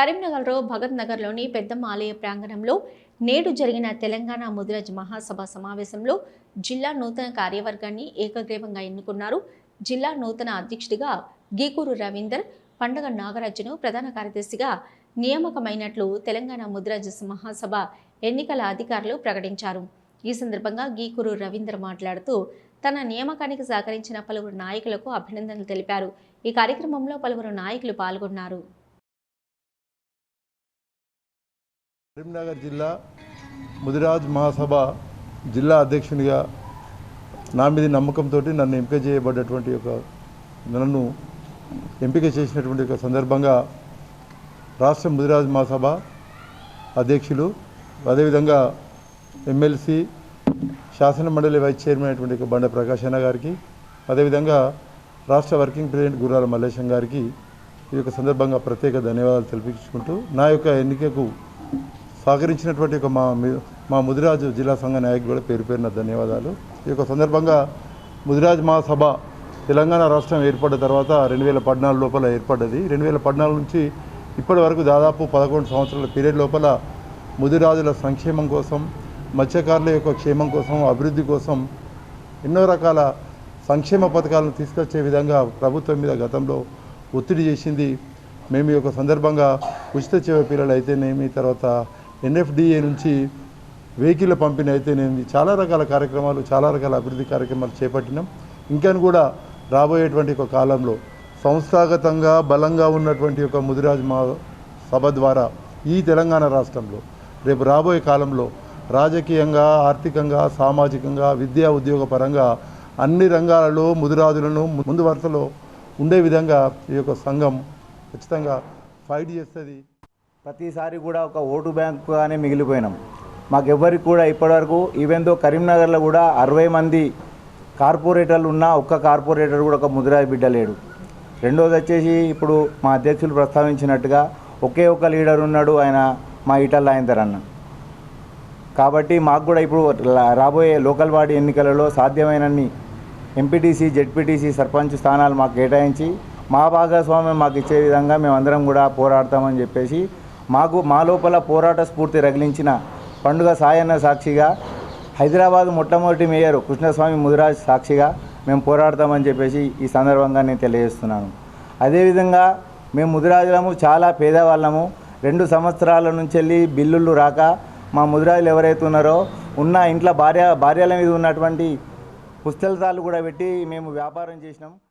కరీంనగర్లో భగత్ నగర్లోని పెద్దమ్మ ఆలయ ప్రాంగణంలో నేడు జరిగిన తెలంగాణ ముదిరాజ్ మహాసభ సమావేశంలో జిల్లా నూతన కార్యవర్గాన్ని ఏకగ్రీవంగా ఎన్నుకున్నారు. జిల్లా నూతన అధ్యక్షుడిగా గీకూరు రవీందర్ పండగ నాగరాజును ప్రధాన కార్యదర్శిగా నియామకమైనట్లు తెలంగాణ ముదిరాజ్ మహాసభ ఎన్నికల అధికారులు ప్రకటించారు. ఈ సందర్భంగా గీకూరు రవీందర్ మాట్లాడుతూ తన నియామకానికి సహకరించిన పలువురు నాయకులకు అభినందనలు తెలిపారు. ఈ కార్యక్రమంలో పలువురు నాయకులు పాల్గొన్నారు. కరీంనగర్ జిల్లా ముదిరాజ్ మహాసభ జిల్లా అధ్యక్షునిగా నా మీద నమ్మకంతో నన్ను ఎంపిక చేయబడ్డటువంటి ఒక నన్ను ఎంపిక చేసినటువంటి ఒక సందర్భంగా రాష్ట్ర ముదిరాజ్ మహాసభ అధ్యక్షులు అదేవిధంగా ఎమ్మెల్సీ శాసన మండలి వైస్ చైర్మన్ అయినటువంటి ఒక బండ ప్రకాశ్ అన్న గారికి అదేవిధంగా రాష్ట్ర వర్కింగ్ ప్రెసిడెంట్ గుర్రాల మల్లేశం గారికి ఈ యొక్క సందర్భంగా ప్రత్యేక ధన్యవాదాలు తెలిపించుకుంటూ నా యొక్క ఎన్నికకు సహకరించినటువంటి ఒక మా మా ముదిరాజు జిల్లా సంఘ నాయకులు కూడా పేరు పేరున ధన్యవాదాలు. ఈ యొక్క సందర్భంగా ముదిరాజ్ మహాసభ తెలంగాణ రాష్ట్రం ఏర్పడ్డ తర్వాత రెండు వేల పద్నాలుగు లోపల ఏర్పడ్డది. రెండు వేల పద్నాలుగు నుంచి ఇప్పటి వరకు దాదాపు పదకొండు సంవత్సరాల పీరియడ్ లోపల ముదిరాజుల సంక్షేమం కోసం మత్స్యకారుల యొక్క క్షేమం కోసం అభివృద్ధి కోసం ఎన్నో రకాల సంక్షేమ పథకాలను తీసుకొచ్చే విధంగా ప్రభుత్వం మీద గతంలో ఒత్తిడి చేసింది. మేము ఈ యొక్క సందర్భంగా ఉచిత చేవ పిల్లలు అయితేనేమి తర్వాత ఎన్ఎఫ్డిఏ నుంచి వెహికల్ పంపిణీ అయితేనేమి చాలా రకాల కార్యక్రమాలు చాలా రకాల అభివృద్ధి కార్యక్రమాలు చేపట్టినాం. ఇంకా కూడా రాబోయేటువంటి ఒక కాలంలో సంస్థాగతంగా బలంగా ఉన్నటువంటి ఒక ముదిరాజ్ మా సభ ద్వారా ఈ తెలంగాణ రాష్ట్రంలో రేపు రాబోయే కాలంలో రాజకీయంగా ఆర్థికంగా సామాజికంగా విద్యా ఉద్యోగ పరంగా అన్ని రంగాలలో ముదిరాజులను ముందు వరుసలో ఉండే విధంగా ఈ యొక్క సంఘం ఖచ్చితంగా ఫైట్ చేస్తుంది. ప్రతిసారి కూడా ఒక ఓటు బ్యాంకుగానే మిగిలిపోయినాం. మాకెవ్వరికి కూడా ఇప్పటివరకు ఈవెన్ దో కరీంనగర్లో కూడా అరవై మంది కార్పొరేటర్లు ఉన్నా ఒక్క కార్పొరేటర్ కూడా ఒక ముదిరాజ్ బిడ్డ లేడు. రెండోది వచ్చేసి ఇప్పుడు మా అధ్యక్షులు ప్రస్తావించినట్టుగా ఒకే ఒక లీడర్ ఉన్నాడు ఆయన మా ఈటల్ అన్న. కాబట్టి మాకు కూడా ఇప్పుడు రాబోయే లోకల్ వార్డు ఎన్నికలలో సాధ్యమైనన్ని ఎంపీటీసీ జెడ్పీటీసీ సర్పంచ్ స్థానాలు మాకు కేటాయించి మా భాగస్వామ్యం మాకు ఇచ్చే విధంగా మేమందరం కూడా పోరాడతామని చెప్పేసి మాకు మా లోపల పోరాట స్ఫూర్తి రగిలించిన పండుగ సాయన్న సాక్షిగా హైదరాబాద్ మొట్టమొదటి మేయర్ కృష్ణస్వామి ముదిరాజ్ సాక్షిగా మేము పోరాడతామని చెప్పేసి ఈ సందర్భంగా నేను తెలియజేస్తున్నాను. అదేవిధంగా మేము ముదిరాజులము చాలా పేదవాళ్ళము. రెండు సంవత్సరాల నుంచి వెళ్ళి బిల్లులు రాక మా ముదిరాజులు ఎవరైతే ఉన్నారో ఉన్న ఇంట్లో భార్య భార్యల మీద ఉన్నటువంటి పుస్తకాలు కూడా పెట్టి మేము వ్యాపారం చేసినాం.